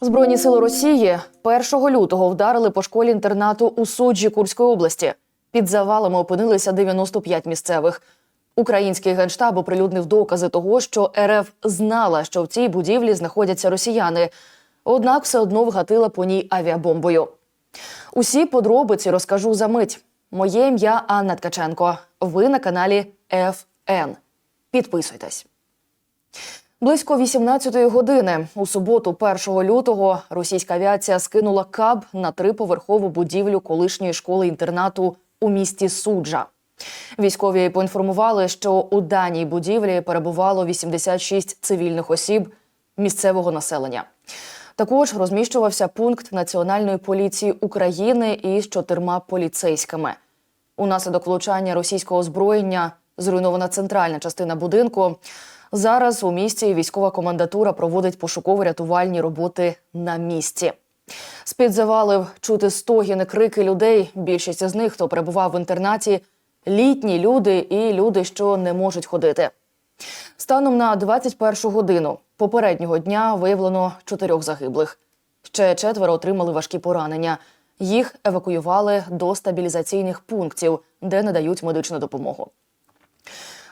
Збройні сили Росії 1 лютого вдарили по школі інтернату у суджі Курської області. Під завалами опинилися 95 місцевих. Український генштаб оприлюднив докази того, що РФ знала, що в цій будівлі знаходяться росіяни, однак все одно вгатила по ній авіабомбою. Усі подробиці розкажу за мить. Моє ім'я Анна Ткаченко. Ви на каналі ФН. Підписуйтесь. Близько 18-ї години у суботу, 1 лютого, російська авіація скинула каб на триповерхову будівлю колишньої школи-інтернату у місті Суджа. Військові поінформували, що у даній будівлі перебувало 86 цивільних осіб місцевого населення. Також розміщувався пункт Національної поліції України із чотирма поліцейськими. Унаслідок влучання російського озброєння зруйнована центральна частина будинку. Зараз у місті військова комендатура проводить пошуково-рятувальні роботи на місці. З-під завалив чути стогіни, крики людей. Більшість із них, хто перебував в інтернаті, літні люди і люди, що не можуть ходити. Станом на 21 годину попереднього дня виявлено чотирьох загиблих. Ще четверо отримали важкі поранення. Їх евакуювали до стабілізаційних пунктів, де надають медичну допомогу.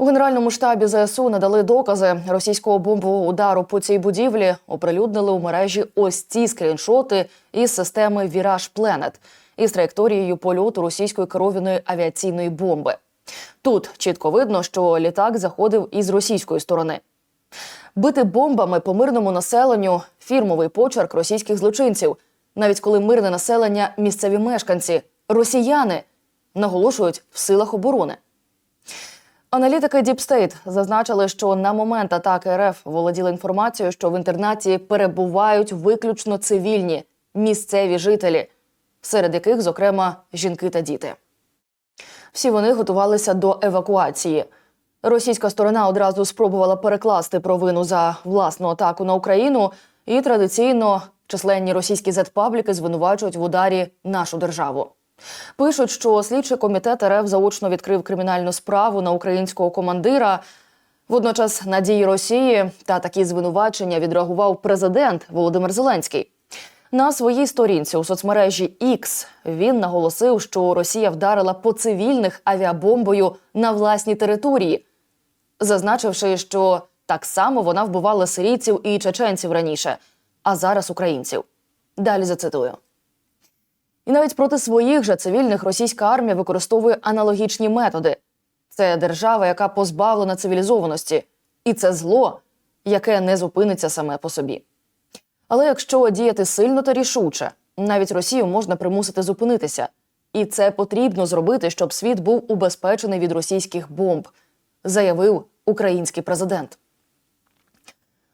У генеральному штабі ЗСУ надали докази російського бомбового удару по цій будівлі. Оприлюднили у мережі ось ці скріншоти із системи Віраж Пленет із траєкторією польоту російської керованої авіаційної бомби. Тут чітко видно, що літак заходив із російської сторони. Бити бомбами по мирному населенню фірмовий почерк російських злочинців, навіть коли мирне населення місцеві мешканці, росіяни наголошують в силах оборони. Аналітики State зазначили, що на момент атаки РФ володіли інформацією, що в інтернаті перебувають виключно цивільні місцеві жителі, серед яких, зокрема, жінки та діти. Всі вони готувалися до евакуації. Російська сторона одразу спробувала перекласти провину за власну атаку на Україну, і традиційно численні російські зетпабліки звинувачують в ударі нашу державу. Пишуть, що слідчий комітет РФ заочно відкрив кримінальну справу на українського командира. Водночас на дії Росії та такі звинувачення відреагував президент Володимир Зеленський. На своїй сторінці у соцмережі X він наголосив, що Росія вдарила по цивільних авіабомбою на власній території, зазначивши, що так само вона вбивала сирійців і чеченців раніше, а зараз українців. Далі зацитую. І навіть проти своїх же цивільних російська армія використовує аналогічні методи. Це держава, яка позбавлена цивілізованості, і це зло, яке не зупиниться саме по собі. Але якщо діяти сильно та рішуче, навіть Росію можна примусити зупинитися, і це потрібно зробити, щоб світ був убезпечений від російських бомб, заявив український президент.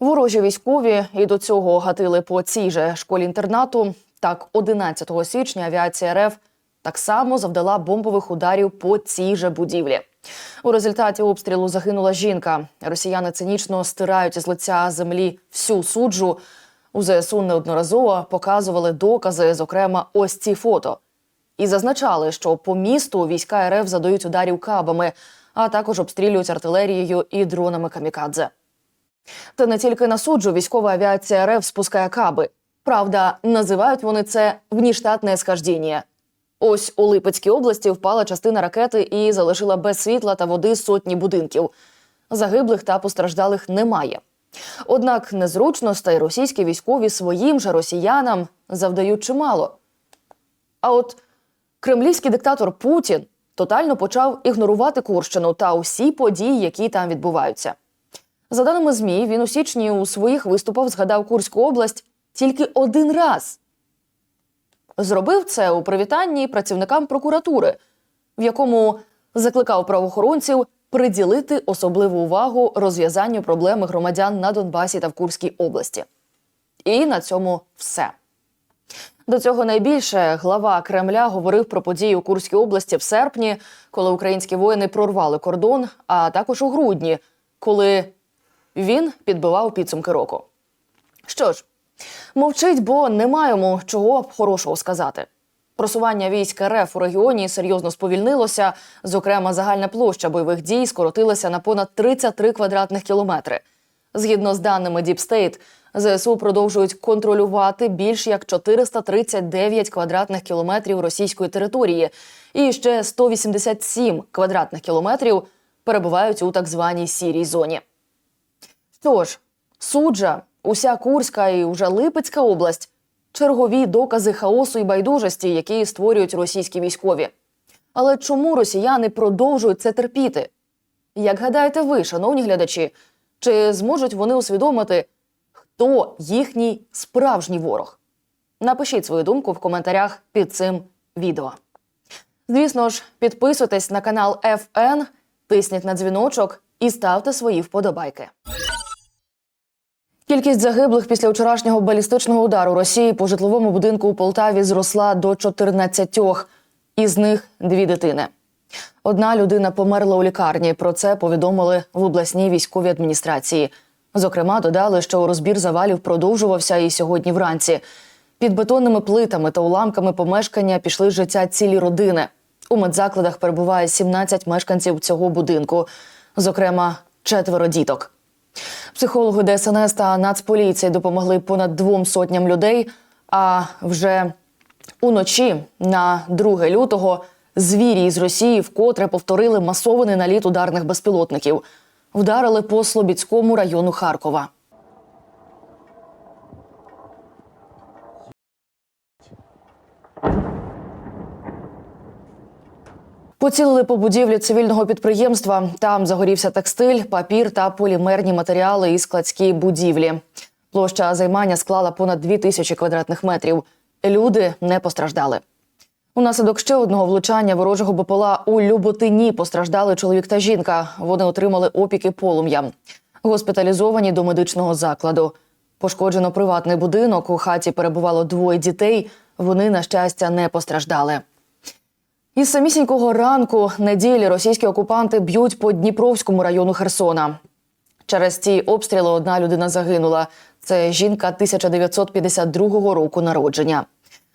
Ворожі військові і до цього гатили по цій же школі інтернату. Так, 11 січня авіація РФ так само завдала бомбових ударів по цій же будівлі. У результаті обстрілу загинула жінка. Росіяни цинічно стирають із лиця землі всю суджу. У ЗСУ неодноразово показували докази, зокрема, ось ці фото. І зазначали, що по місту війська РФ задають ударів кабами, а також обстрілюють артилерією і дронами камікадзе. Та не тільки на суджу військова авіація РФ спускає каби. Правда, називають вони це внештатне схождіння. Ось у Липецькій області впала частина ракети і залишила без світла та води сотні будинків. Загиблих та постраждалих немає. Однак незручностей російські військові своїм же росіянам завдають чимало. А от кремлівський диктатор Путін тотально почав ігнорувати Курщину та усі події, які там відбуваються. За даними ЗМІ, він у січні у своїх виступах згадав Курську область тільки один раз. Зробив це у привітанні працівникам прокуратури, в якому закликав правоохоронців приділити особливу увагу розв'язанню проблеми громадян на Донбасі та в Курській області. І на цьому все. До цього найбільше глава Кремля говорив про події у Курській області в серпні, коли українські воїни прорвали кордон, а також у грудні, коли він підбивав підсумки року. Що ж, мовчить, бо не маємо чого хорошого сказати. Просування військ РФ у регіоні серйозно сповільнилося. Зокрема, загальна площа бойових дій скоротилася на понад 33 квадратних кілометри. Згідно з даними State, ЗСУ продовжують контролювати більш як 439 квадратних кілометрів російської території, і ще 187 квадратних кілометрів перебувають у так званій сірій зоні. Що ж, суджа, уся Курська і уже Липецька область чергові докази хаосу і байдужості, які створюють російські військові. Але чому росіяни продовжують це терпіти? Як гадаєте ви, шановні глядачі, чи зможуть вони усвідомити, хто їхній справжній ворог? Напишіть свою думку в коментарях під цим відео. Звісно ж, підписуйтесь на канал FN, тисніть на дзвіночок і ставте свої вподобайки. Кількість загиблих після вчорашнього балістичного удару Росії по житловому будинку у Полтаві зросла до 14, із них дві дитини. Одна людина померла у лікарні. Про це повідомили в обласній військовій адміністрації. Зокрема, додали, що розбір завалів продовжувався і сьогодні вранці. Під бетонними плитами та уламками помешкання пішли життя цілі родини. У медзакладах перебуває 17 мешканців цього будинку, зокрема, четверо діток. Психологи ДСНС та Нацполіції допомогли понад двом сотням людей. А вже уночі на 2 лютого звірі із Росії вкотре повторили масований наліт ударних безпілотників. Вдарили по Слобідському району Харкова. Поцілили по будівлі цивільного підприємства. Там загорівся текстиль, папір та полімерні матеріали і складські будівлі. Площа займання склала понад 2 тисячі квадратних метрів. Люди не постраждали. Унаслідок ще одного влучання ворожого БПЛА у Люботині постраждали чоловік та жінка. Вони отримали опіки полум'я. Госпіталізовані до медичного закладу. Пошкоджено приватний будинок. У хаті перебувало двоє дітей. Вони, на щастя, не постраждали. Із самісінького ранку неділі російські окупанти б'ють по Дніпровському району Херсона. Через ці обстріли одна людина загинула. Це жінка 1952 року народження.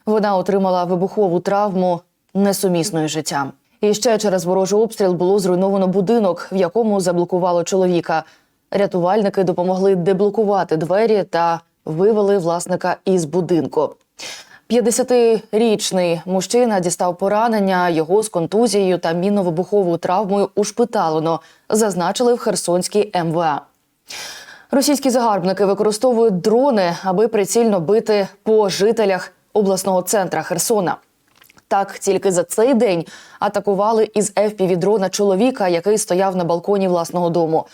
Вона отримала вибухову травму несумісної життя. І ще через ворожий обстріл було зруйновано будинок, в якому заблокувало чоловіка. Рятувальники допомогли деблокувати двері та вивели власника із будинку. 50-річний мужчина дістав поранення. Його з контузією та мінно-вибуховою травмою ушпиталено, зазначили в Херсонській МВА. Російські загарбники використовують дрони, аби прицільно бити по жителях обласного центра Херсона. Так, тільки за цей день атакували із FPV-дрона чоловіка, який стояв на балконі власного дому.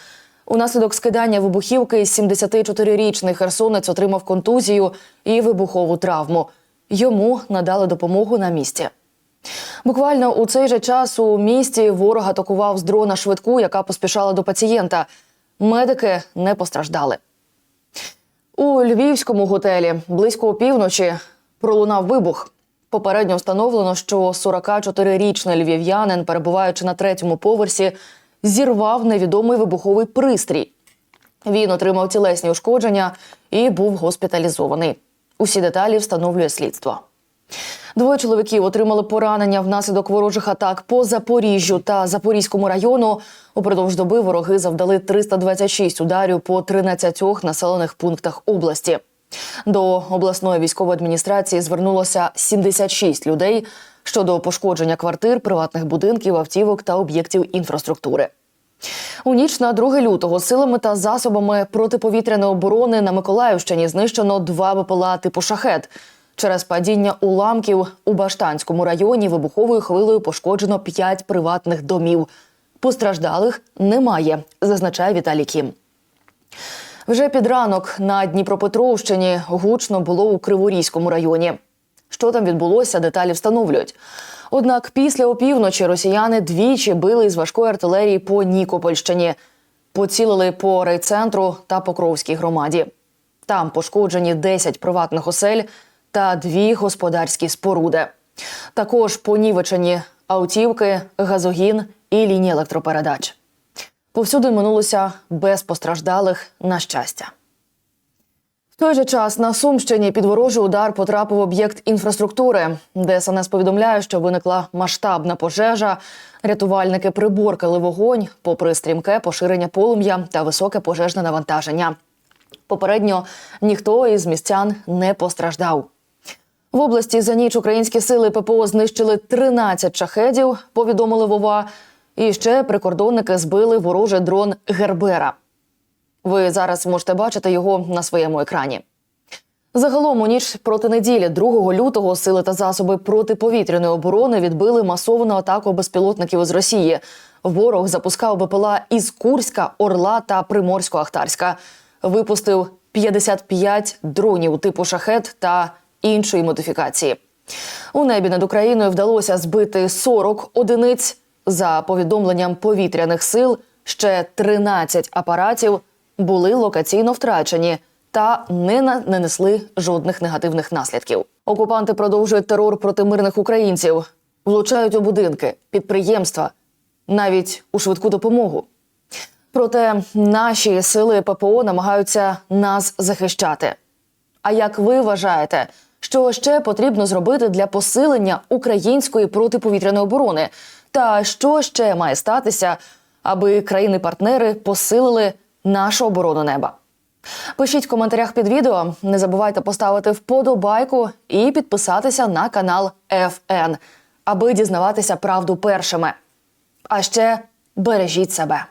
Унаслідок скидання вибухівки 74-річний херсонець отримав контузію і вибухову травму. Йому надали допомогу на місці. Буквально у цей же час у місті ворог атакував з дрона швидку, яка поспішала до пацієнта. Медики не постраждали. У львівському готелі близько опівночі пролунав вибух. Попередньо встановлено, що 44-річний львів'янин, перебуваючи на третьому поверсі, зірвав невідомий вибуховий пристрій. Він отримав тілесні ушкодження і був госпіталізований. Усі деталі встановлює слідство. Двоє чоловіків отримали поранення внаслідок ворожих атак по Запоріжжю та Запорізькому району. Упродовж доби вороги завдали 326 ударів по 13 населених пунктах області. До обласної військової адміністрації звернулося 76 людей щодо пошкодження квартир, приватних будинків, автівок та об'єктів інфраструктури. У ніч на 2 лютого силами та засобами протиповітряної оборони на Миколаївщині знищено два БПЛА типу шахет. Через падіння уламків у Баштанському районі вибуховою хвилею пошкоджено 5 приватних домів. Постраждалих немає, зазначає Віталій Кім. Вже під ранок на Дніпропетровщині гучно було у Криворізькому районі. Що там відбулося, деталі встановлюють. Однак після опівночі росіяни двічі били із важкої артилерії по Нікопольщині, поцілили по райцентру та Покровській громаді. Там пошкоджені 10 приватних осель та дві господарські споруди. Також понівечені автівки, газогін і лінії електропередач. Повсюди минулося без постраждалих на щастя. Той же час на Сумщині під ворожий удар потрапив об'єкт інфраструктури. ДСНС повідомляє, що виникла масштабна пожежа. Рятувальники приборкали вогонь, попри стрімке поширення полум'я та високе пожежне навантаження. Попередньо ніхто із містян не постраждав. В області за ніч українські сили ППО знищили 13 шахедів, повідомили Вова. І ще прикордонники збили ворожий дрон Гербера. Ви зараз можете бачити його на своєму екрані. Загалом у ніч проти неділі, 2 лютого, сили та засоби протиповітряної оборони відбили масовану атаку безпілотників із Росії. Ворог запускав БПЛА із Курська, Орла та Приморсько-Ахтарська. Випустив 55 дронів типу шахет та іншої модифікації. У небі над Україною вдалося збити 40 одиниць. За повідомленням повітряних сил, ще 13 апаратів були локаційно втрачені та не на- не несли жодних негативних наслідків. Окупанти продовжують терор проти мирних українців, влучають у будинки, підприємства, навіть у швидку допомогу. Проте наші сили ППО намагаються нас захищати. А як ви вважаєте, що ще потрібно зробити для посилення української протиповітряної оборони? Та що ще має статися, аби країни-партнери посилили нашу оборону неба? Пишіть в коментарях під відео. Не забувайте поставити вподобайку і підписатися на канал ФН, аби дізнаватися правду першими. А ще бережіть себе.